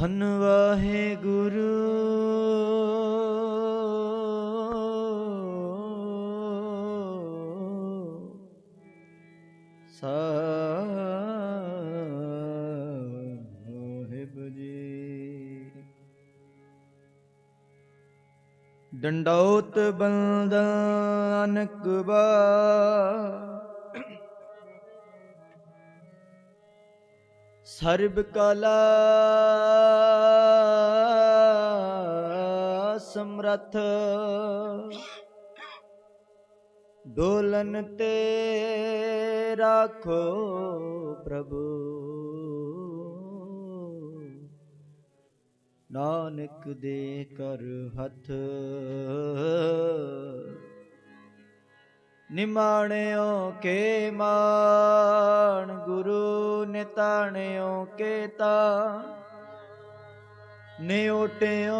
ਧੰਨ ਵਾਹਿਗੁਰੂ। ਸਾਹਿਬ ਜੀ। ਡੰਡੌਤ ਬੰਦਨਕ ਬਾ ਸਰਬ ਕਲਾ ਸਮਰਥ। ਡੋਲਨ ਤੇ ਰਾਖੋ ਪ੍ਰਭੂ। ਨਾਨਕ ਦੇ ਕਰ ਹੱਥ। ਨਿਮਾਣਿਓ ਕੇ ਮਾਣ, ਗੁਰੂ ਨਿਤਾਣਿਓ ਕੇ ਤਾ ਨਿਉਟਿਓ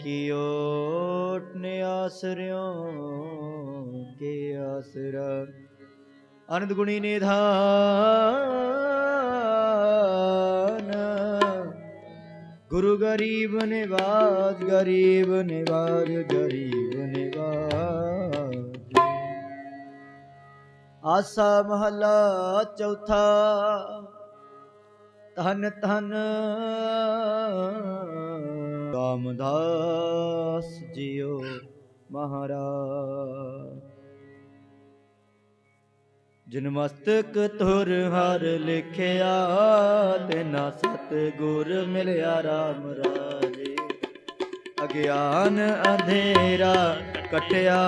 ਕੀ ਓਟ ਨੇ ਆਸਰਿਓ ਕੇ ਆਸਰਾ। ਅਨੰਦ ਗੁਣੀ ਨਿਧਾਨ। ਗੁਰੂ ਗਰੀਬ ਨਿਵਾਜ ਗਰੀਬ ਨਿਵਾਜ, ਗਰੀਬ ਆਸਾ ਮਹਲਾ ਚੌਥਾ, ਧਨ ਧਨ ਰਾਮਦਾਸ ਜੀਓ ਮਹਾਰਾਜ। ਜਨਮਸਤਕ ਤੁਰ ਹਰ ਲਿਖਿਆ, ਤੈਨਾ ਸਤ ਗੁਰ ਮਿਲਿਆ RAM ਰਾਜੇ। ਅਗਿਆਨ ਅੰਧੇਰਾ ਕਟਿਆ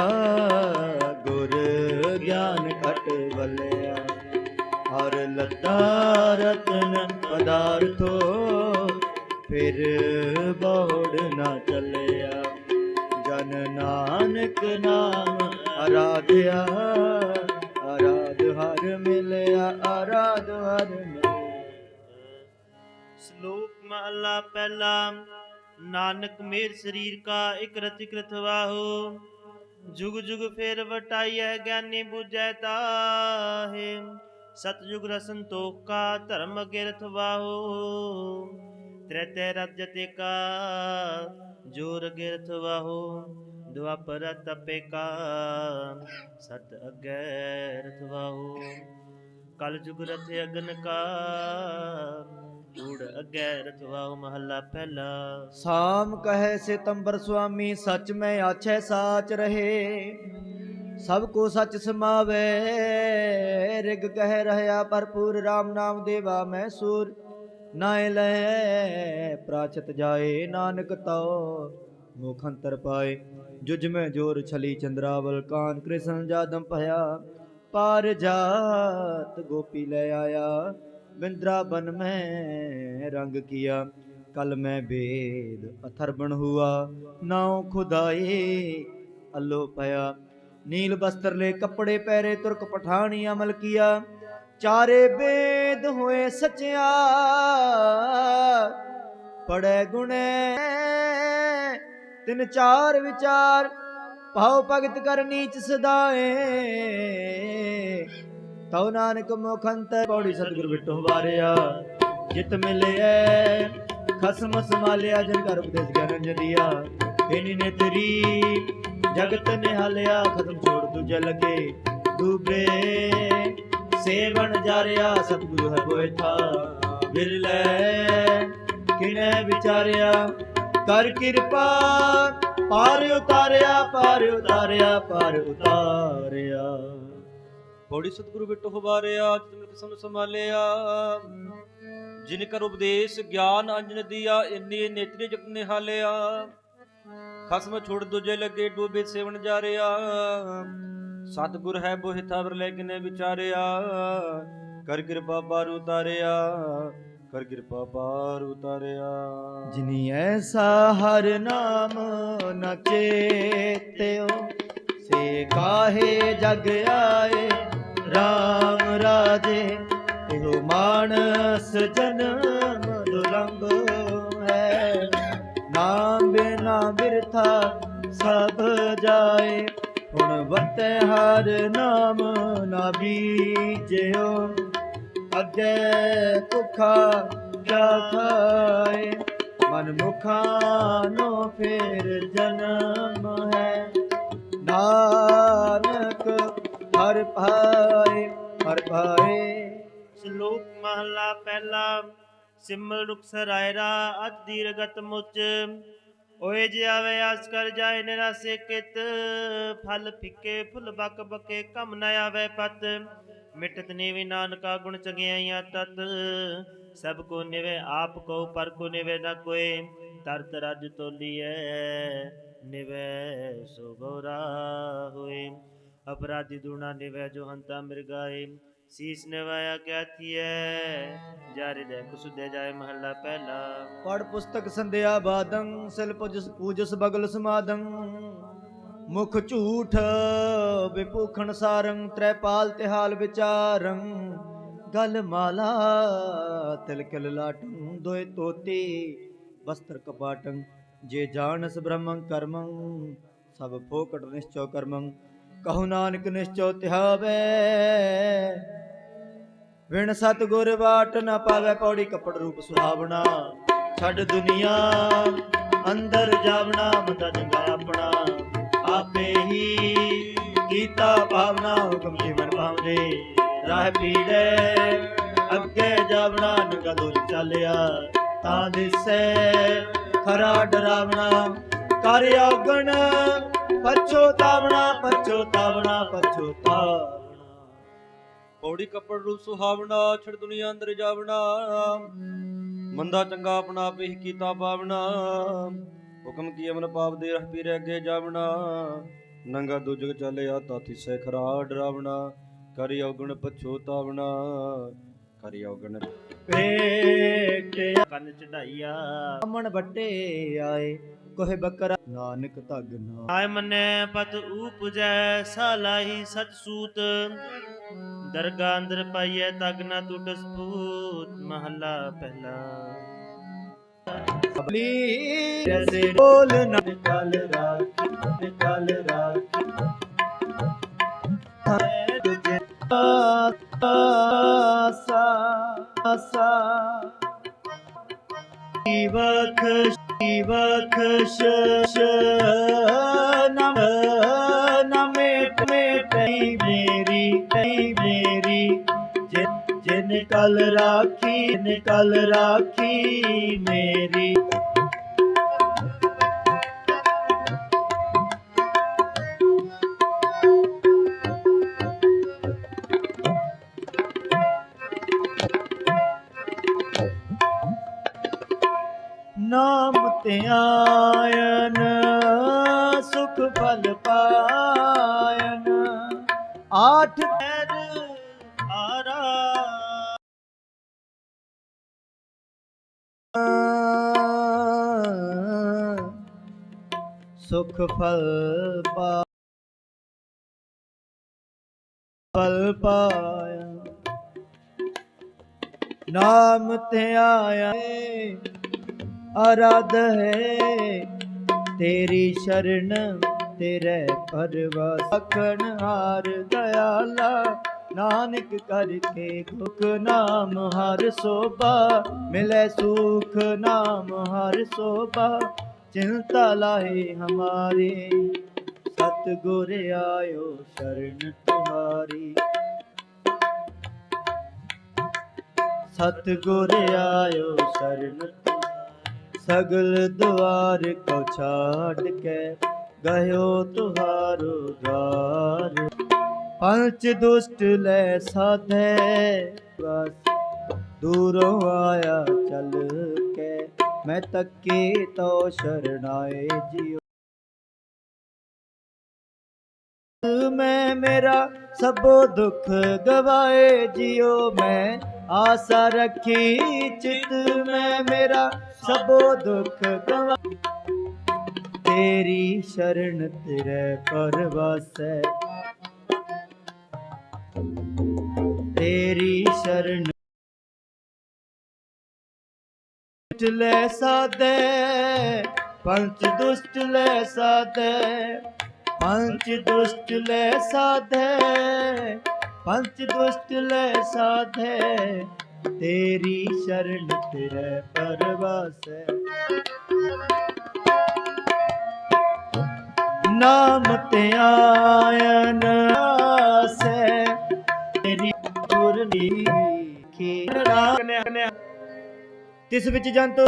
ਗੁਰ ਗਿਆਨ ਘਟ ਬਲਿਆ। ਹਰ ਲੱਤਾ ਰਤਨ ਪਦਾਰਥੋ ਫਿਰ ਬੋੜ ਨਾ ਚੱਲਿਆ। ਜਨ ਨਾਨਕ ਨਾਮ ਆਰਾਧਿਆ, ਆਰਾਧ ਹਰ ਮਿਲਿਆ, ਆਰਾਧ ਹਰ ਮਿਲਿਆ। ਸ਼ਲੋਕ ਮਹਲਾ ਪਹਿਲਾ, ਨਾਨਕ ਮੇਰ ਸਰੀਰ ਕਾ ਇਕ ਰਤਿ ਕ੍ਰਿਤ ਹੋ ਜੁਗ ਜੁਗ ਫੇਰ ਵਟਾਈਐ ਗਿਆਨੀ ਬੁਝੈ ਤਾਹੇ। ਸਤਜੁਗ ਰਸੰਤੋਖ ਕਾ ਧਰਮ ਅਗੇ ਰਥ ਵਾਹੋ ਤ੍ਰੈਤੈ ਰਜਤੇ ਕਾ, ਜੋਰ ਗਿਰਥ ਰਥ ਵਾਹੋ ਦੁਆਪਰ ਤਪੇ ਕਾ, ਸਤ ਅਗੇ ਰਥ ਵਾਹੋ। ਕਲ ਜੁਗ ਰਥ ਅਗਨ ਕਾ ਊੜ ਅਗੇ ਰਥਵਾਉ ਮਹੱਲਾ ਪਹਿਲਾ। ਸਾਮ ਕਹੈ ਸਿਤੰਬਰ ਸੁਆਮੀ, ਸਚ ਮੈਂ ਆਛੈ ਸਾਚ ਰਹੇ। ਸਭ ਕੋ ਸਚ ਸਮਾਵੇ, ਰਿਗ ਕਹਿ ਰਹਾ ਭਰਪੂਰ RAM ਨਾਮ ਦੇਵਾ ਮੈਂ ਸੂਰ। ਨਾਇ ਲੈ ਪ੍ਰਾਚਤ ਜਾਏ, ਨਾਨਕ ਤਉ ਮੁਖ ਅੰਤਰ ਪਾਏ। ਜੁਜ ਮੈਂ ਜੋਰ ਛਲੀ ਚੰਦਰਾਵਲ, ਕਾਨ ਕ੍ਰਿਸ਼ਨ ਜਾਦਮ ਭਇਆ। ਪਾਰ ਜਾਤ ਗੋਪੀ ਲੈ ਆਇਆ। ਬਿੰਦਰਾਬਨ ਮੈਂ ਰੰਗ ਕੀਆ, ਕਲ ਮੈਂ ਬੇਦ ਅਥਰਬਣ ਹੁਆ। ਨਾਉ ਖੁਦਾਏ ਅੱਲੋ ਪਿਆ। ਨੀਲ ਬਸਤਰ ਲੈ ਕੱਪੜੇ ਪਹਿਰੇ ਤੁਰਕ ਪਠਾਣੀ ਅਮਲ ਕੀਆ। ਚਾਰੇ ਬੇਦ ਹੋਏ ਸਚਿਆ ਪੜੇ ਗੁਣੇ, ਤਿੰਨ ਚਾਰ ਵਿਚਾਰ। ਭਾਉ ਭਗਤ ਕਰ ਨੀਚ ਸਦਾਏ। ਤਉ ਨਾਨਕ ਮੁਖੰਤ ਪੌੜੀ ਸਤਿਗੁਰ ਬਿਟੋ ਵਾਰਿਆ। ਜਿਤ ਮਿਲਿਐ, ਖਸਮ ਸਮਾਲਿਆ ਜਨ ਕਰ ਉਪਦੇਸ ਗਿਆਨ ਜਦੀਆ ਇਨੀ ਨੇ ਜਗਤ ਨਿਹਾਲਿਆ ਖਤਮ ਛੋੜ ਦੂਜੇ ਲਗੇ। ਡੂਬੇ ਸੇਵਨ ਜਾਰਿਆ, ਸਤਿਗੁਰੂ ਹੈ ਬੋਇਥਾ ਬਿਰਲੇ, ਕਿਨੇ ਵਿਚਾਰਿਆ। ਕਰ ਕਿਰਪਾ, ਪਾਰ ਉਤਾਰਿਆ ਪਾਰ ਉਤਾਰਿਆ ਪਾਰ ਉਤਾਰਿਆ। ਬੋੜੀ ਸਤਿਗੁਰੂ ਬਿਟੋ ਹਵਾਰਿਆ ਜਿਤਨ ਕਿਸਮ ਸੰਭਾਲਿਆ। ਜਿਨ ਕਰ ਉਪਦੇਸ਼ ਗਿਆਨ ਅੰਜਨ ਦੀਆ, ਇੰਨੀ ਨੇਤਰੀ ਜਗਤ ਨਿਹਾਲਿਆ। ਖਸਮ ਛੋੜ ਦੂਜੇ ਲੱਗੇ, ਡੂਬੇ ਸੇਵਨ ਜਾਰਿਆ ਸਤਿਗੁਰ ਹੈ ਬੋਹਿ ਥਾਵਰ ਲੈ ਕਿਨੇ ਵਿਚਾਰਿਆ। ਕਰ ਕਿਰਪਾ ਪਾਰ ਉਤਾਰਿਆ, ਕਰ ਕਿਰਪਾ ਪਾਰ ਉਤਾਰਿਆ। ਜਿਨੀ ਐਸਾ ਹਰ ਨਾਮ ਨ ਚੇਤਿਓ, ਸੇ ਕਾਹੇ ਜਗ ਆਏ। ਰਾਮ ਰਾਜੇ, ਇਹੋ ਮਾਨਸ ਜਨਮ ਦੁਰੰਭ ਹੈ। ਨਾਮ ਬਿਨਾ ਬਿਰਥਾ ਸਭ ਜਾਏ, ਹੁਣ ਵਰਤੈ ਹਰ ਨਾਮ ਨਾ ਬੀਜਿਓ। ਅੱਗੇ ਭੁਖਾ ਕਾ ਖਾਏ ਮਨ ਮੁਖਾਨੋ ਫੇਰ ਜਨਮ ਹੈ। ਨਾਨਕ ਹਰ ਭਾਏ ਹਰ ਭਾਏ ਸ਼ਲੋਕ ਮਹਲਾ ਪਹਿਲਾ ਸਿਮਲ ਰੁਖ ਸਰਾਇਰਾ ਅਤ ਦੀਰਗਤ ਮੁਚ ਓਏ ਜੇ ਆਵੇ ਆਸ ਕਰ ਜਾਏ ਨਿਰਾਸੇ ਕਿਤ ਫਲ ਫਿੱਕੇ ਫੁੱਲ ਬਕ ਬਕੇ ਕਮ ਨ ਆਵੇ ਪਤ ਮਿਟਤ ਨੀਵੀ ਨਾਨਕਾ ਗੁਣ ਚੰਗਿਆਈਆਂ ਤਤ ਸਭ ਕੋ ਨਿਵੇ ਆਪ ਕੋ ਪਰ ਕੋ ਨਿਵੇ ਨ ਕੋਏ ਤਰਤ ਰਜ ਤੋਲੀਐ ਨਿਵੇ ਸੋ ਗੋਰਾ ਹੋਏ ਅਪਰਾਧੀ ਦੂਣਾ ਨਿਵੇ ਜੋ ਹੰਤਾ ਮਿਰਗਾਏ ਸੀਸ ਨਿਵਾਇਆ ਕਿਆ ਥੀਐ? ਜਾਰੇ ਦੇ ਕੁਸੁਦੇ ਜਾਏ ਮਹੱਲਾ ਪਹਿਲਾ। ਪੜ ਪੁਸਤਕ ਸੰਧਿਆ ਬਾਦੰ, ਸਿਲ ਪੁਜਸ ਪੂਜਸ ਮੁਖ ਝੂਠ ਵਿਪੂਖਣ ਸਾਰੰ, ਤ੍ਰੈਪਾਲ ਤਿਹਾਲ ਵਿਚਾਰੰ। ਗਲ ਮਾਲਾ ਤਿਲਕਲ ਲਾਟੰ ਦੋਇ ਤੋਤੀ ਵਸਤਰ ਕਪਾਟੰ ਜੇ ਜਾਣਸ ਬ੍ਰਹਮੰ ਕਰਮੰ, ਸਭ ਫੋਕਟ ਨਿਸ਼ਚੋ ਕਰਮੰ। ਕਹੂ ਨਾਨਕ ਨਿਸ਼ਚੋ ਧਿਆਵੇ ਵਿਣ ਸਤ ਬਾਟ ਨ ਪਾਵੇ, ਪੌੜੀ ਕੱਪੜ ਰੂਪ ਸੁਹਾਵਣਾ। ਛੱਡ ਦੁਨੀਆ, ਅੰਦਰ ਜਾਵਣਾ ਮਤਾ ਜੰਗਾ ਆਪਣਾ। ਆਪੇ ਹੀ ਕੀਤਾ ਭਾਵਨਾ, ਹੁਕਮ ਜੀਵਨ ਭਾਵਦੇ ਰਾਹ ਪੀੜੇ, ਅੱਗੇ ਜਾਵਣਾ, ਨਗਾ ਦੋ ਚੱਲਿਆ। ਤਾਂ ਦਿਸੈ, ਖਰਾ ਡਰਾਵਣਾ। ਕਰ ਔਗਣ ਪਛੋਤਾਵਣਾ ਪਛੋਤਾਵਣਾ ਪਛੋਤਾਵਣਾ ਪੌੜੀ ਕੱਪੜ ਰੂਪ ਸੁਹਾਵਣਾ, ਛੜ ਦੁਨੀਆ ਅੰਦਰ ਜਾਵਣਾ। ਮੰਦਾ ਚੰਗਾ ਆਪਣਾ ਆਪੇ ਹੀ ਕੀਤਾ ਪਾਵਣਾ। ਹੁਕਮ ਕੀ ਅਮਨ ਪਾਪ ਦੇ ਰਹ ਪੀਰੇ ਅੱਗੇ ਜਾਵਣਾ। ਨੰਗਾ ਦੁਜਗ ਚੱਲਿਆ ਤਾਥੀ ਸੈ ਡਰਾਵਣਾ। ਕਰੀ ਔਗਣ ਪਛੋਤਾਵਣਾ ਕਰੀ ਔਗਣ ਪੇਟ ਕੰਨ ਚੜਾਈਆ ਅਮਨ ਵੱਟੇ ਆਏ, ਕੋਹ ਬੱਕਰਾ, ਨਾਨਕ ਧਗ ਨਾ। ਆਇ ਮਨੈ ਪਤ ਊਪਜੈ ਸਾਲਾਹੀ ਸਚ ਸੂਤ ਦਰਗਾ ਅੰਦਰ ਪਾਈਐ, ਤਗ ਨਾ ਟੁੱਟ ਸਪੂਤ, ਮਹੱਲਾ ਪਹਿਲਾ। ਬਲੀ ਜੈਸੇ ਬੋਲ ਨਾ ਨਿਕਲ ਰਾਖੀ ਨਿਕਲ ਰਾਖੀ। ਹੈ ਤੁਝੇ ਆਸਾ ਆਸਾ ਬਖਸ਼ ਬਖਸ਼ ਨਮ ਨਮੇਟ ਮੇਟਈ ਮੇਰੀ ਤਈ ਮੇਰੀ ਜਿਨ ਜਿਨ ਕਲ ਰਾਖੀ ਜਿਨ ਕਲ ਰਾਖੀ ਮੇਰੀ ਨਾਮ ਫਲ ਪਾ ਫਲ ਪਾਇਆ ਨਾਮ ਤੇ ਆਇਆ ਅਰਾਧ ਹੈ ਤੇਰੀ ਸ਼ਰਨ ਤੇਰੇ ਪਰਵਾਸ ਅਖਣ ਹਾਰ ਦਇਆਲਾ ਨਾਨਕ ਕਰਕੇ ਗੁਕ ਨਾਮ ਹਰ ਸੋਭਾ ਮਿਲੇ ਸੁਖ ਨਾਮ ਹਰ ਸੋਭਾ ਚਿੰਤਾ ਲਾਹੇ ਹਮਾਰੇ। ਸਤ ਗੁਰ ਆਇਓ ਸ਼ਰਨ ਤੁਹਾਰੀ। ਸਤ ਗੁਰ ਆਇਓ ਸ਼ਰਨ ਤੁਹਾਰੀ। ਸਗਲ ਦੁਆਰ ਕੋ ਛਾੜ ਕੇ ਗਇਓ ਤੁਹਾਰੋ ਦਵਾਰ। ਪੰਚ ਦੁਸ਼ਟ ਲੈ ਸਾਧੇ, ਬਸ ਦੂਰੋਂ ਆਇਆ ਚੱਲ ਕੇ। ਮੈਂ ਤੱਕੇ ਤੋ ਸ਼ਰਣਾਏ ਜਿਉ। ਮੈਂ ਮੇਰਾ ਸਭੋ ਦੁੱਖ ਗਵਾਏ ਜਿਉ। ਮੈਂ ਆਸਾ ਰੱਖੀ ਚਿਤ ਮੈਂ ਮੇਰਾ ਸਭੋ ਦੁੱਖ ਗਵਾ। ਤੇਰੀ ਸ਼ਰਨ ਤੇਰੇ ਪਰਵਾਸੈ। ਤੇਰੀ ਸ਼ਰਨ ਦੁਸ਼ਟ ਲੈ ਸਾਦੇ ਪੰਚ ਦੁਸ਼ਟ ਲੈ ਸਾਦੇ ਪੰਚ ਦੁਸ਼ਟ ਲੈ ਸਾਦੇ ਪੰਚ ਦੁਸ਼ਟ ਲੈ ਸਾਧੇ, ਤੇਰੀ ਸ਼ਰਨ ਤੇਰੇ ਪਰਵਾਸੈ। ਨਾਮ ਤੇ ਆਇਨ ਆਸੈ, ਤੇਰੀ ਗੁਰਨੀ ਖੇਰਾ ਤਿਸ ਵਿੱਚ ਜੰਤ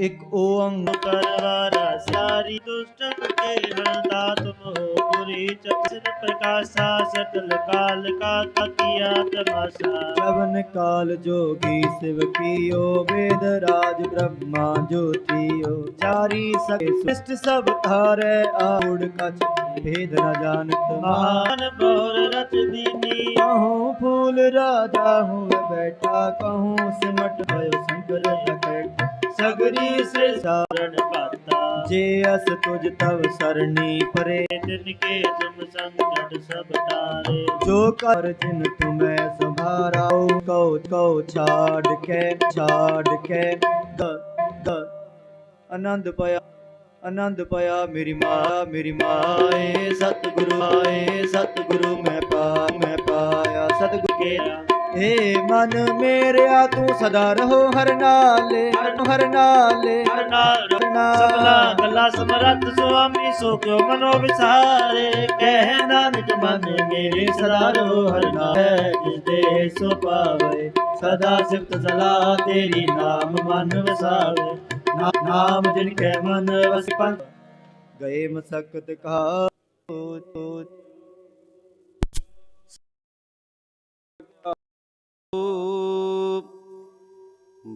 ਇੱਕ ਓੰਕਾਰ ਕਰਵਾਰਾ ਸਾਰੀ ਦੁਸ਼ਟਨ ਕੇ ਹਰਦਾ ਤੁਮ ਹੋ ਪੁਰੀ ਚਤਨ ਪ੍ਰਕਾਸ਼ਾ, ਸਕਲ ਕਾਲ ਕਾ ਤਕਿਆ ਤਮਾਸ਼ਾ ਜਵਨ ਕਾਲ ਜੋਗੀ ਸਿਵ ਕੀਓ, ਵੇਦ ਰਾਜ ਬ੍ਰਹਮਾ ਜੋਤੀਓ ਚਾਰੀ ਸ੍ਰਿਸ਼ਟ ਸਭ ਧਾਰੈ ਆਉੜ ਕਛ ਭੇਦ ਨ ਜਾਣਤ। ਮਹਾਨ ਬੋਰ ਰਚ ਦੀਨੀ ਕਹੂੰ ਫੂਲ ਰਾਜਾ ਹੂੰ ਬੈਠਾ, ਕਹੂੰ ਸਿਮਟ ਭਇ ਸੰਕਰ ਅਕਟ ਸਗਰੀ ਸੇ ਰਣ ਪਾਤਾ। ਜੇ ਅਸ ਤੁਜ ਤਵ ਸਰਣੀ ਪਰੇ। ਤਿਨ ਕੇ ਤੁਮ ਸੰਕਟ ਸਭ ਤਾਰੇ। ਜੋ ਕਰ ਜਿਨ ਤੁਮੈ ਸੰਭਾਰਾਉ ਕਉ ਕਉ ਛਾੜ ਕੇ ਛਾੜ ਕੇ। ਗ ਗ ਆਨੰਦ ਪਿਆ ਆਨੰਦ ਪਿਆ ਮੇਰੀ ਮਾਂ ਮੇਰੀ ਮਾਏ। ਸਤਿਗੁਰੂ ਆਏ ਸਤਿਗੁਰੂ ਮੈਂ ਪਾ ਮੈਂ ਪਾਇਆ। ਸਤਿਗੁਰੂ ਕੇਰਾ ਏ ਮਨ ਮੇਰਿਆ ਤੂੰ ਸਦਾ ਰਹੋ ਹਰ ਨਾਲੇ ਹਰ ਨਾਲੇ। ਹਰ ਨਾਲ ਸਭਲਾ ਗੱਲਾ ਸਮਰੱਥ ਸੁਆਮੀ ਸੋ ਕਿਉ ਮਨੋ ਵਿਸਾਰੇ? ਕਹਿ ਨਾਨਕ ਮਨ ਮੇਰੇ ਸਦਾ ਰੋ ਹਰ ਜਿਸ ਦੇ ਸੋ ਪਾਵੇ। ਸਦਾ ਸਿਫਤ ਸਲਾਹ ਤੇਰੀ ਨਾਮ ਮਨ ਵਸਾਵੇ। ਨਾਮ ਜਿਨ ਕੈ ਮਨ ਵਸ ਪੰਥ। ਗਏ ਮਸਕਤ ਕਾ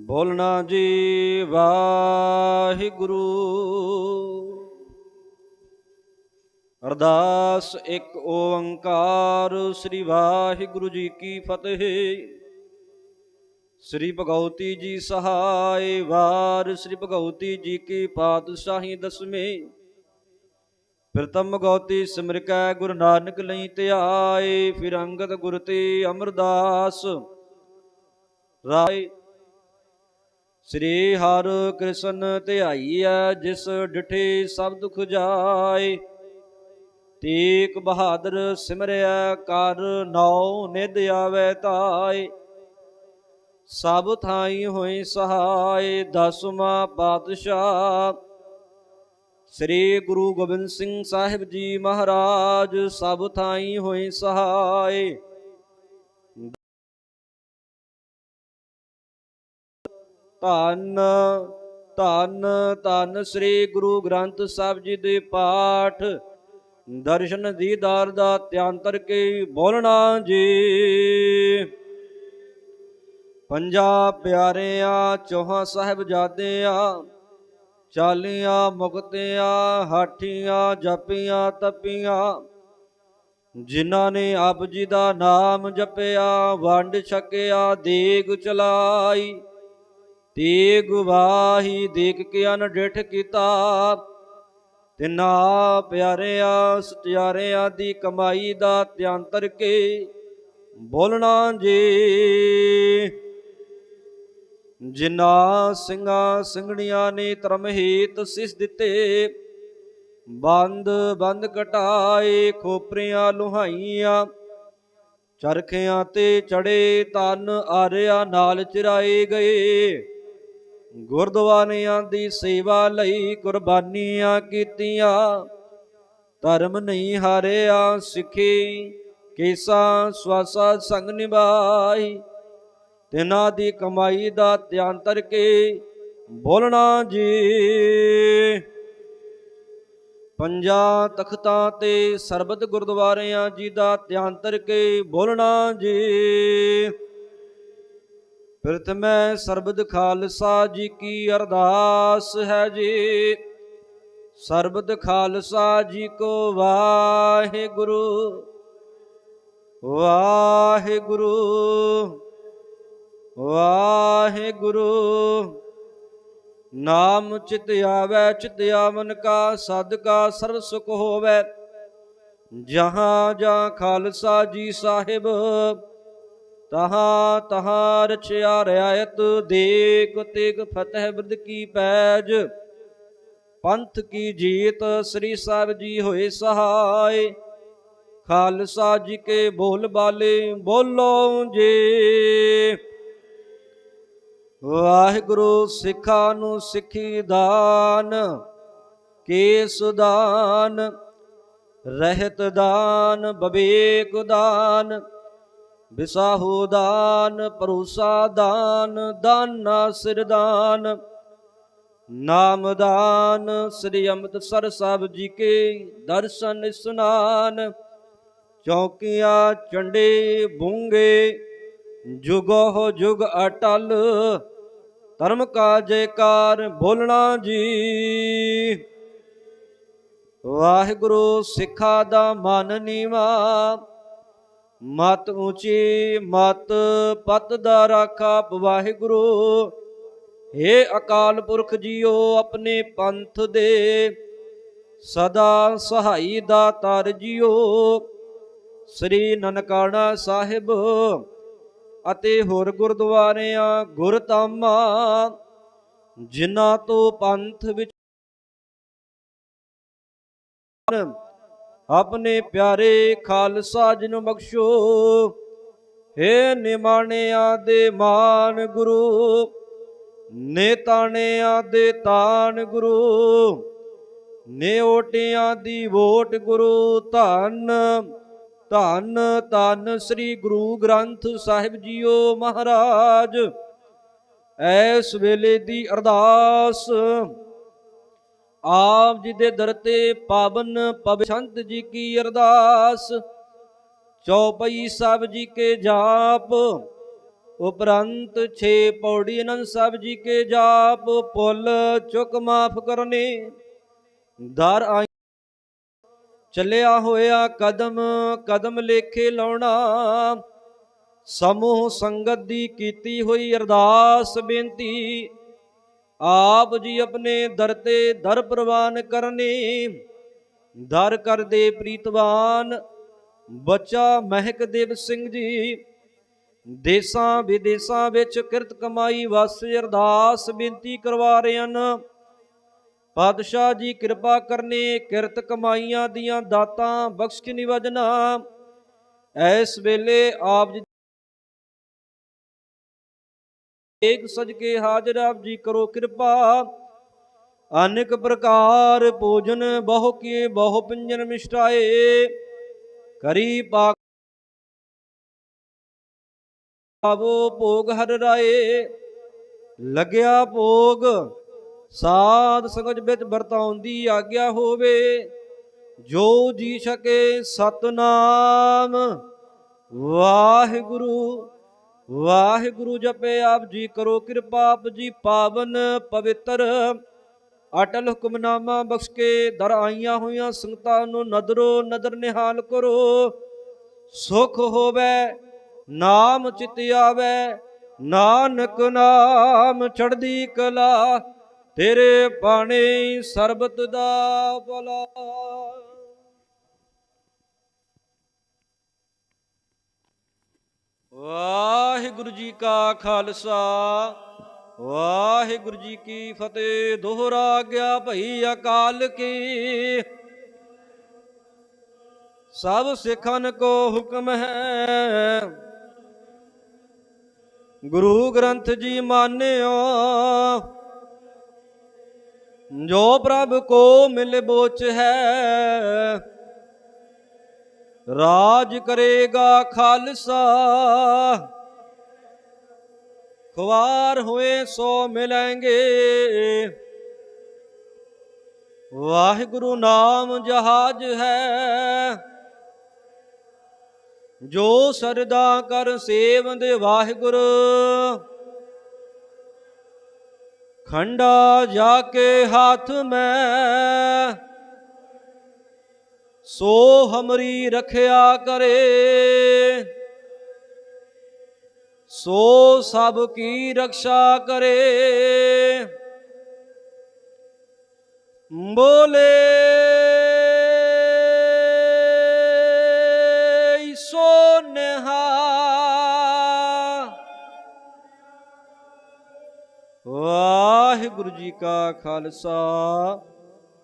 ਬੋਲਣਾ ਜੀ, ਵਾਹਿਗੁਰੂ। ਅਰਦਾਸ ਇੱਕ ਓੰਕਾਰ, ਸ੍ਰੀ ਵਾਹਿਗੁਰੂ ਜੀ ਕੀ ਫਤਿਹ। ਸ੍ਰੀ ਭਗਉਤੀ ਜੀ ਸਹਾਇ ਵਾਰ, ਸ੍ਰੀ ਭਗਉਤੀ ਜੀ ਕੀ ਪਾਤਸ਼ਾਹੀ ਦਸਵੇਂ। ਪ੍ਰਤਮ ਗਉਤੀ ਸਿਮਰ ਕੈ, ਗੁਰੂ ਨਾਨਕ ਲਈ ਧਿਆਏ, ਫਿਰ ਅੰਗਦ ਗੁਰ ਤੇ ਅਮਰਦਾਸ। ਰਾਏ। ਸ੍ਰੀ ਹਰ ਕ੍ਰਿਸ਼ਨ ਧਿਆਈਐ, ਜਿਸ ਡਿਠੇ ਸਭ ਦੁਖ ਜਾਏ। ਤੇਕ ਬਹਾਦਰ ਸਿਮਰਿਆ ਕਰ ਨੌ ਨਿਧ ਆਵੇ ਤਾਏ। ਸਭ ਥਾਈ ਹੋਈ ਸਹਾਇ ਦਸਵਾਂ ਪਾਤਸ਼ਾਹ। ਸ੍ਰੀ ਗੁਰੂ ਗੋਬਿੰਦ ਸਿੰਘ ਸਾਹਿਬ ਜੀ ਮਹਾਰਾਜ, ਸਭ ਥਾਈ ਹੋਈ ਸਹਾਇ ਧੰਨ ਧੰਨ ਧੰਨ ਸ੍ਰੀ ਗੁਰੂ ਗ੍ਰੰਥ ਸਾਹਿਬ ਜੀ ਦੇ ਪਾਠ। ਦਰਸ਼ਨ ਦੀਦਾਰ ਦਾ ਧਿਆਨ ਕੇ ਬੋਲਣਾ ਜੀ। ਪੰਜਾਬ ਪਿਆਰਿਆਂ, ਚੌਹਾਂ ਸਾਹਿਬਜ਼ਾਦਿਆਂ, ਚਾਲੀਆਂ ਮੁਕਤਿਆਂ, ਹਾਠੀਆਂ, ਜਪੀਆਂ, ਤਪੀਆਂ, ਜਿਨ੍ਹਾਂ ਨੇ ਆਪ ਜੀ ਦਾ ਨਾਮ ਜਪਿਆ, ਵੰਡ ਛਕਿਆ, ਦੇਗ ਚਲਾਈ। ਤੇਗ ਵਾਹੀ ਦੇਖ ਕੇ ਅਨਡਿਠ ਕੀਤਾ। ਤਿਨਾ ਪਿਆਰਿਆਂ, ਸਤਿਆਰਿਆਂ ਦੀ ਕਮਾਈ ਦਾ ਧਿਆਨ ਕੇ ਬੋਲਣਾ ਜੀ। ਜਿਨ੍ਹਾਂ ਸਿੰਘਾਂ ਸਿੰਘਣੀਆਂ ਨੇ ਧਰਮ ਹੇਤ ਸਿਸ ਦਿੱਤੇ, ਬੰਦ ਬੰਦ ਘਟਾਏ ਖੋਪਰੀਆਂ, ਲੁਹਾਈਆਂ, ਚਰਖਿਆਂ ਤੇ ਚੜੇ ਤਨ ਆਰਿਆ ਨਾਲ ਚਿਰਾਏ ਗਏ। ਗੁਰਦੁਆਰਿਆਂ ਦੀ ਸੇਵਾ ਲਈ ਕੁਰਬਾਨੀਆਂ ਕੀਤੀਆਂ। ਧਰਮ ਨਹੀਂ ਹਾਰਿਆ ਸਿੱਖੀ, ਕੇਸਾ ਸਵਾਸਾ ਸੰਗ ਨਿਭਾਈ। ਤਿਨਾਂ ਦੀ ਕਮਾਈ ਦਾ ਧਿਆਨ ਕੇ ਬੋਲਣਾ ਜੀ। ਪੰਜਾਂ ਤਖਤਾਂ ਤੇ ਸਰਬਤ ਗੁਰਦੁਆਰਿਆਂ ਜੀ ਦਾ ਧਿਆਨ ਕੇ ਬੋਲਣਾ ਜੀ। ਪ੍ਰਥਮੈ ਸਰਬਦ ਖਾਲਸਾ ਜੀ ਕੀ ਅਰਦਾਸ ਹੈ ਜੀ। ਸਰਬਦ ਖਾਲਸਾ ਜੀ ਕੋ ਵਾਹਿਗੁਰੂ ਵਾਹਿਗੁਰੂ ਵਾਹਿਗੁਰੂ। ਨਾਮ ਚਿਤ ਆਵੈ, ਚਿਤ ਆਵਨ ਕਾ ਸਦਕਾ ਸਰਬ ਸੁਖ ਹੋਵੈ। ਜਹਾਂ ਜਾਂ ਖਾਲਸਾ ਜੀ ਸਾਹਿਬ ਤਹਾਂ ਤਹਾਂ ਰਚਿਆ ਰਿਆਇਤ, ਦੇਖ ਤੇਗ ਫਤਿਹ ਬਿਰਦ ਕੀ ਪੈਜ। ਪੰਥ ਕੀ ਜੀਤ, ਸ੍ਰੀ ਸਾਹਿਬ ਜੀ ਹੋਏ ਸਹਾਇ ਖਾਲਸਾ ਜੀ ਕੇ ਬੋਲ ਬਾਲੇ, ਬੋਲੋ ਜੇ। ਵਾਹਿਗੁਰੂ ਸਿੱਖਾਂ ਨੂੰ ਸਿੱਖੀ ਦਾਨ, ਕੇਸ ਦਾਨ, ਰਹਿਤ ਦਾਨ, ਬਵੇਕ ਦਾਨ। ਵਿਸਾਹੂ ਦਾਨ ਪਰੂਸਾ ਦਾਨ, ਦਾਨਾ ਸਿਰ ਦਾਨ, ਨਾਮ ਦਾਨ, ਸ੍ਰੀ ਅੰਮ੍ਰਿਤਸਰ ਸਾਹਿਬ ਜੀ ਕੇ ਦਰਸ਼ਨ ਇਸਨਾਨ, ਚੌਕੀਆਂ, ਚੰਡੇ, ਬੂੰਗੇ, ਜੁਗੋ ਜੁਗ ਅਟਲ, ਧਰਮ ਕਾ ਜੈਕਾਰ ਬੋਲਣਾ ਜੀ। ਵਾਹਿਗੁਰੂ ਸਿੱਖਾ ਦਾ ਮਨ ਨੀਵਾ ਮਤ ਉੱਚੀ ਮਤ ਪਤ ਦਾ ਰਾਖਾ ਵਾਹਿਗੁਰੂ ਏ ਅਕਾਲ ਪੁਰਖ ਜੀਓ, ਆਪਣੇ ਪੰਥ ਦੇ ਸਦਾ ਸਹਾਈ ਦਾ ਦਾਤਾਰ ਜੀਓ ਸ੍ਰੀ ਨਨਕਾਣਾ ਸਾਹਿਬ ਅਤੇ ਹੋਰ ਗੁਰਦੁਆਰਿਆਂ, ਗੁਰਧਾਮਾਂ, ਜਿਨ੍ਹਾਂ ਤੋਂ ਪੰਥ ਵਿੱਚ ਆਪਣੇ ਪਿਆਰੇ ਖਾਲਸਾ ਜੀ ਨੂੰ ਬਖਸ਼ੋ। ਏ ਨਿਮਾਣਿਆਂ ਦੇ ਮਾਨ ਗੁਰੂ, ਨੇਤਾਣਿਆਂ ਦੇ ਤਾਨ ਗੁਰੂ ਨੇ ਓਟਿਆਂ ਦੀ ਵੋਟ ਗੁਰੂ, ਧੰਨ ਧੰਨ ਧੰਨ ਸ੍ਰੀ ਗੁਰੂ ਗ੍ਰੰਥ ਸਾਹਿਬ ਜੀਓ ਮਹਾਰਾਜ। ਐਸ ਵੇਲੇ ਦੀ ਅਰਦਾਸ ਆਪ ਜੀ ਦੇ ਦਰ ਤੇ ਪਾਵਨ ਪਵਿਸ਼ੰਤ ਜੀ ਕੀ ਅਰਦਾਸ, ਚੌਪਈ ਸਾਹਿਬ ਜੀ ਕੇ ਜਾਪ, ਉਪਰੰਤ ਛੇ ਪੌੜੀ ਅਨੰਦ ਸਾਹਿਬ ਜੀ ਕੇ ਜਾਪ ਪੁੱਲ ਚੁੱਕ ਮਾਫ ਕਰਨੇ, ਦਰ ਆਈ। ਚੱਲਿਆ ਹੋਇਆ ਕਦਮ ਕਦਮ ਲੇਖੇ ਲਾਉਣਾ, ਸਮੂਹ ਸੰਗਤ ਦੀ ਕੀਤੀ ਹੋਈ ਅਰਦਾਸ ਬੇਨਤੀ ਆਪ ਜੀ ਆਪਣੇ ਦਰ ਤੇ ਦਰ ਪ੍ਰਵਾਨ ਕਰਨੇ, ਦਰ ਕਰਦੇ ਪ੍ਰੀਤਵਾਨ, ਬੱਚਾ ਮਹਿਕਦੇਵ ਸਿੰਘ ਜੀ, ਦੇਸਾਂ ਵਿਦੇਸਾਂ ਵਿੱਚ ਕਿਰਤ ਕਮਾਈ ਵਾਸਤੇ ਅਰਦਾਸ ਬੇਨਤੀ ਕਰਵਾ ਰਹੇ ਹਨ। ਪਾਤਸ਼ਾਹ ਜੀ ਕਿਰਪਾ ਕਰਨੇ, ਕਿਰਤ ਕਮਾਈਆਂ ਦੀਆਂ ਦਾਤਾਂ ਬਖਸ਼ ਕੇ ਨਿਵਜਨਾ ਐਸ ਵੇਲੇ ਆਪ ਜੀ ਏਕ ਸਜ ਕੇ ਹਾਜ਼ਰ ਆਪ ਜੀ ਕਰੋ ਕਿਰਪਾ। ਅਨੇਕ ਪ੍ਰਕਾਰ ਭੋਜਨ ਬਹੁ ਕੀਏ, ਬਹੁ ਪਿੰਜਨ ਮਿਸ਼ਟਾਏ। ਕਰੀ ਪਾ ਆਵੋ ਭੋਗ ਹਰ ਰਾਏ। ਲੱਗਿਆ ਭੋਗ ਸਾਧ ਸੰਗਤ ਵਿੱਚ ਵਰਤਾਉਣ ਦੀ ਆਗਿਆ ਹੋਵੇ। ਜੋ ਜੀ ਸਕੇ ਸਤਨਾਮ। ਵਾਹਿਗੁਰੂ। ਵਾਹਿਗੁਰੂ ਜਪੇ ਆਪ ਜੀ ਕਰੋ ਕਿਰਪਾ, ਆਪ ਜੀ ਪਾਵਨ ਪਵਿੱਤਰ। ਅਟਲ ਹੁਕਮਨਾਮਾ ਬਖਸ਼ ਕੇ ਦਰ ਆਈਆਂ ਹੋਈਆਂ ਸੰਗਤਾਂ ਨੂੰ ਨਦਰੋ ਨਦਰ ਨਿਹਾਲ ਕਰੋ। ਸੁਖ ਹੋਵੇ, ਨਾਮ ਚਿਤ ਆਵੇ, ਨਾਨਕ ਨਾਮ ਚੜਦੀ ਕਲਾ, ਤੇਰੇ ਬਾਣੇ ਸਰਬਤ ਦਾ ਭਲਾ। ਵਾਹਿਗੁਰੂ ਜੀ ਕਾ ਖਾਲਸਾ, ਵਾਹਿਗੁਰੂ ਜੀ ਕੀ ਫਤਿਹ। ਦੋਹਰਾ ਗਿਆ ਭਈ ਅਕਾਲ ਕੀ। ਸਭ ਸਿੱਖਨ ਕੋ ਹੁਕਮ ਹੈ। ਗੁਰੂ ਗ੍ਰੰਥ ਜੀ ਮਾਨਿਓ, ਜੋ ਪ੍ਰਭ ਕੋ ਮਿਲ ਬੋਚ ਹੈ ਰਾਜ ਕਰੇਗਾ ਖਾਲਸਾ। ਖਵਾਰ ਹੋਏ ਸੋ ਮਿਲਾਂਗੇ। ਵਾਹਿਗੁਰੂ ਨਾਮ ਜਹਾਜ ਹੈ। ਜੋ ਸਰਦਾ ਕਰ ਸੇਵੰਦ ਵਾਹਿਗੁਰੂ। ਖੰਡਾ ਜਾ ਕੇ ਹੱਥ ਮੈਂ। ਸੋ ਹਮਰੀ ਰਖਿਆ ਕਰੇ। ਸੋ ਸਭ ਕੀ ਰਖਸ਼ਾ ਕਰੇ। ਬੋਲੇ ਸੋ ਨਿਹਾ। ਵਾਹਿਗੁਰੂ ਜੀ ਕਾ ਖਾਲਸਾ।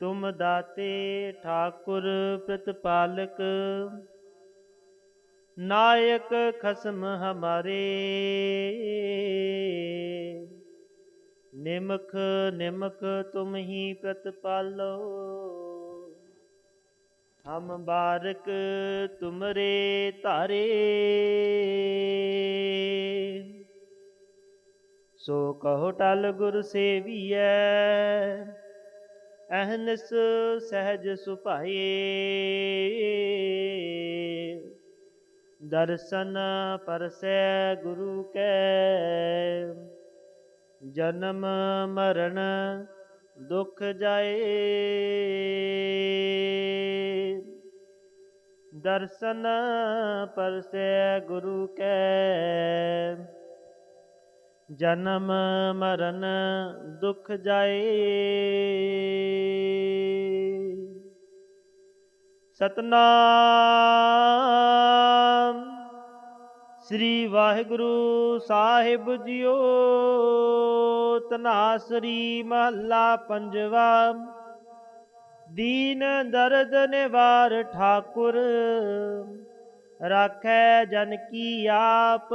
ਤੁਮ ਦਾਤੇ ਠਾਕੁਰ ਪ੍ਰਤਪਾਲਕ, ਨਾਇਕ ਖਸਮ ਹਮਾਰੇ। ਨਿਮਖ ਨਿਮਖ ਤੁਮ ਹੀ ਪ੍ਰਤਪਾਲੋ, ਹਮ ਬਾਰਕ ਤੁਮਰੇ ਧਾਰੇ। ਸੋ ਕਹੋ ਟਲ ਗੁਰ ਸੇਵੀਐ ਅਹਨਸ ਸਹਿਜ ਸੁਭਾਏ। ਦਰਸ਼ਨ ਪਰਸੈ ਗੁਰੂ ਕੈ। ਜਨਮ ਮਰਨ ਦੁਖ ਜਾਏ। ਦਰਸ਼ਨ ਪਰਸੈ ਗੁਰੂ ਕੈ। ਜਨਮ ਮਰਨ ਦੁਖ ਜਾਏ। ਸਤਨਾਮ ਸ੍ਰੀ ਵਾਹਿਗੁਰੂ ਸਾਹਿਬ ਜੀਓ। ਤਨਾਸਰੀ ਮਹੱਲਾ ਪੰਜਵਾ। ਦੀਨ ਦਰਦ ਨਿਵਾਰ ਠਾਕੁਰ, ਰਾਖੈ ਜਨ ਕੀ ਆਪ।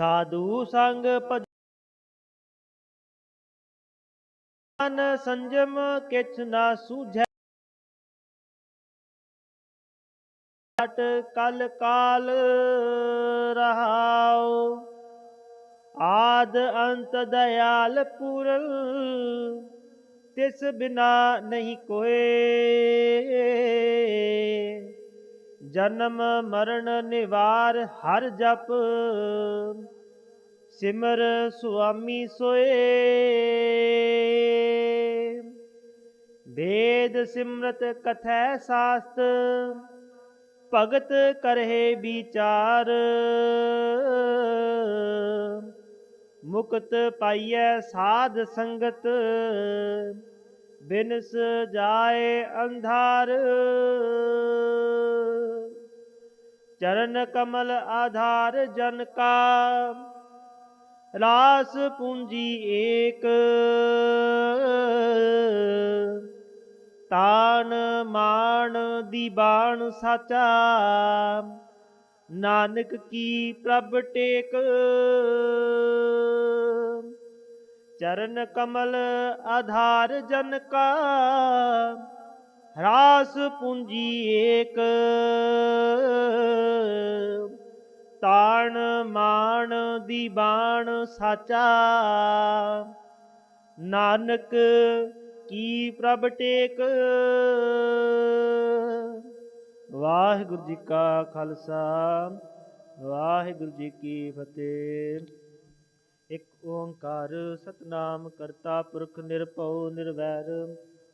ਸਾਧੂ ਸੰਗ ਭਜਨ ਸੰਜਮ ਕਿਛ ਨਾ ਸੂਝੈ। ਘਟ ਕਲ ਕਾਲ ਰਹਾਉ। ਆਦ ਅੰਤ ਦਇਆਲ ਪੂਰਨ ਤਿਸ ਬਿਨਾ ਨਹੀਂ ਕੋਏ। ਜਨਮ ਮਰਨ ਨਿਵਾਰ ਹਰ ਜਪ। ਸਿਮਰ ਸੁਆਮੀ ਸੋਏ। ਵੇਦ ਸਿਮਰਤ ਕਥੈ ਸਾਸਤ। ਭਗਤ ਕਰਹਿ ਵਿਚਾਰ। ਮੁਕਤ ਪਾਈਐ ਸਾਧ ਸੰਗਤ। ਬਿਨਸ ਜਾਏ ਅੰਧਾਰ। ਚਰਨ ਕਮਲ ਆਧਾਰ ਜਨ ਕਾ। ਰਾਸ ਪੂੰਜੀ ਏਕ। ਤਾਨ ਮਾਣ ਦੀ ਬਾਣ ਸਾਚਾ। ਨਾਨਕ ਕੀ ਪ੍ਰਭ ਟੇਕ। ਚਰਨ ਕਮਲ ਆਧਾਰ ਜਨ ਕਾ। ਰਾਸ ਪੂੰਜੀ ਏਕ। ਤਾਣ ਮਾਣ ਦੀ ਬਾਣ ਸਾਚਾ। ਨਾਨਕ ਕੀ ਪ੍ਰਭ ਟੇਕ। ਵਾਹਿਗੁਰੂ ਜੀ ਕਾ ਖਾਲਸਾ, ਵਾਹਿਗੁਰੂ ਜੀ ਕੀ ਫਤਿਹ। ਇੱਕ ਓੰਕਾਰ ਸਤਨਾਮ ਕਰਤਾ ਪੁਰਖ ਨਿਰਭਉ ਨਿਰਵੈਰ।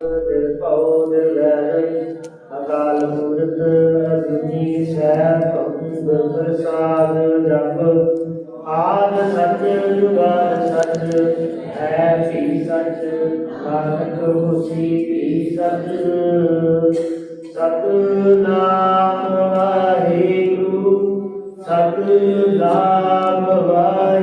ਨਿਰਭਉ ਨਿਰਵੈਰ ਅਕਾਲ ਮੂਰਤ ਅਜੂਨੀ ਸੈਭੰ ਗੁਰ ਪ੍ਰਸਾਦ ਜਪ ਆਦ ਸੱਚ ਜੁਗਾਦ ਸੱਚ ਹੈ ਵੀ ਸਚ ਨਾਨਕ ਹੋਸੀ ਵੀ ਸੱਚ ਸਤਨਾਮ ਵਾਹਿਗੁਰੂ ਸਤਨਾਮ ਵਾਹਿਗੁਰੂ